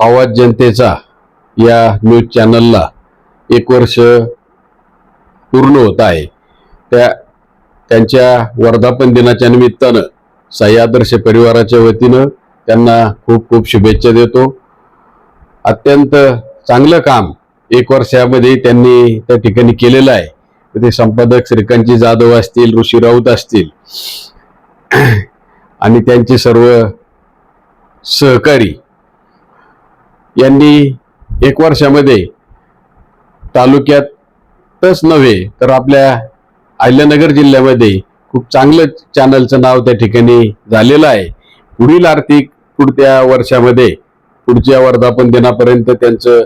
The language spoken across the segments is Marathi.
आवाज जनतेचा या न्यूज चॅनलला एक वर्ष पूर्ण होत आहे. त्या त्यांच्या वर्धापन दिनाच्या निमित्तानं सह्यादर्श परिवाराच्या वतीनं त्यांना खूप खूप शुभेच्छा देतो. अत्यंत चांगलं काम एक वर्षामध्ये त्यांनी त्या ठिकाणी केलेलं आहे. ते संपादक श्रीकांतजी जाधव असतील ऋषी राऊत असतील आणि त्यांचे सर्व सहकारी यांनी एक वर्षामध्ये तालुक्यातच नव्हे तर आपल्या अहिल्यानगर जिल्ह्यामध्ये खूप चांगलं चॅनलचं नाव त्या ठिकाणी झालेलं आहे. पुढील आर्थिक पुढच्या वर्षामध्ये पुढच्या वर्धापन दिनापर्यंत त्यांचं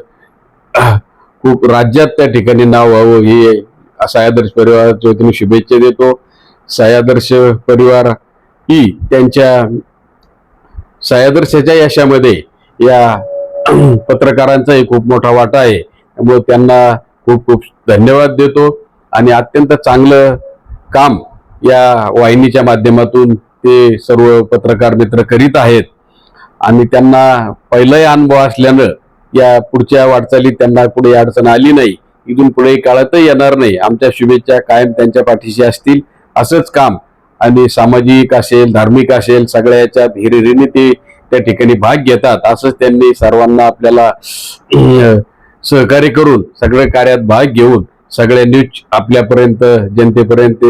खूप राज्यात त्या ठिकाणी नाव व्हावं हे सह्यादर्श परिवाराच्या वतीने शुभेच्छा देतो. सह्यादर्श परिवार ही त्यांच्या सह्यादर्शाच्या यशामध्ये या पत्रकारांचाही खूप मोठा वाटा आहे. त्यामुळे त्यांना खूप खूप धन्यवाद देतो. आणि अत्यंत चांगलं काम या वाहिनीच्या माध्यमातून ते सर्व पत्रकार मित्र करीत आहेत. आणि त्यांना पहिलाही अनुभव असल्यानं या पुढच्या वाटचालीत त्यांना पुढे अडचण आली नाही. इथून पुढे काळातही येणार नाही. आमच्या शुभेच्छा कायम त्यांच्या पाठीशी असतील. असंच काम. आणि सामाजिक असेल धार्मिक असेल सगळ्या याच्यात हिरिरीने ते त्या ठिकाणी भाग घेतात. असंच त्यांनी सर्वांना आपल्याला सहकार्य करून सगळ्या कार्यात भाग घेऊन सगळ्या न्यूज आपल्यापर्यंत जनतेपर्यंत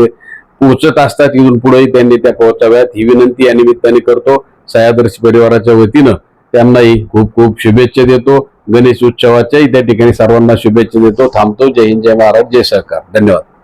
पोहोचत असतात. इथून पुढेही त्यांनी त्या पोहोचाव्यात. ही विनंती या निमित्ताने करतो. सह्यादर्शी परिवाराच्या वतीनं त्यांनाही खूप खूप शुभेच्छा देतो. गणेश उत्सवाच्याही त्या ठिकाणी सर्वांना शुभेच्छा देतो. थांबतो. जय हिंद. जय महाराज. जय सहकार. धन्यवाद.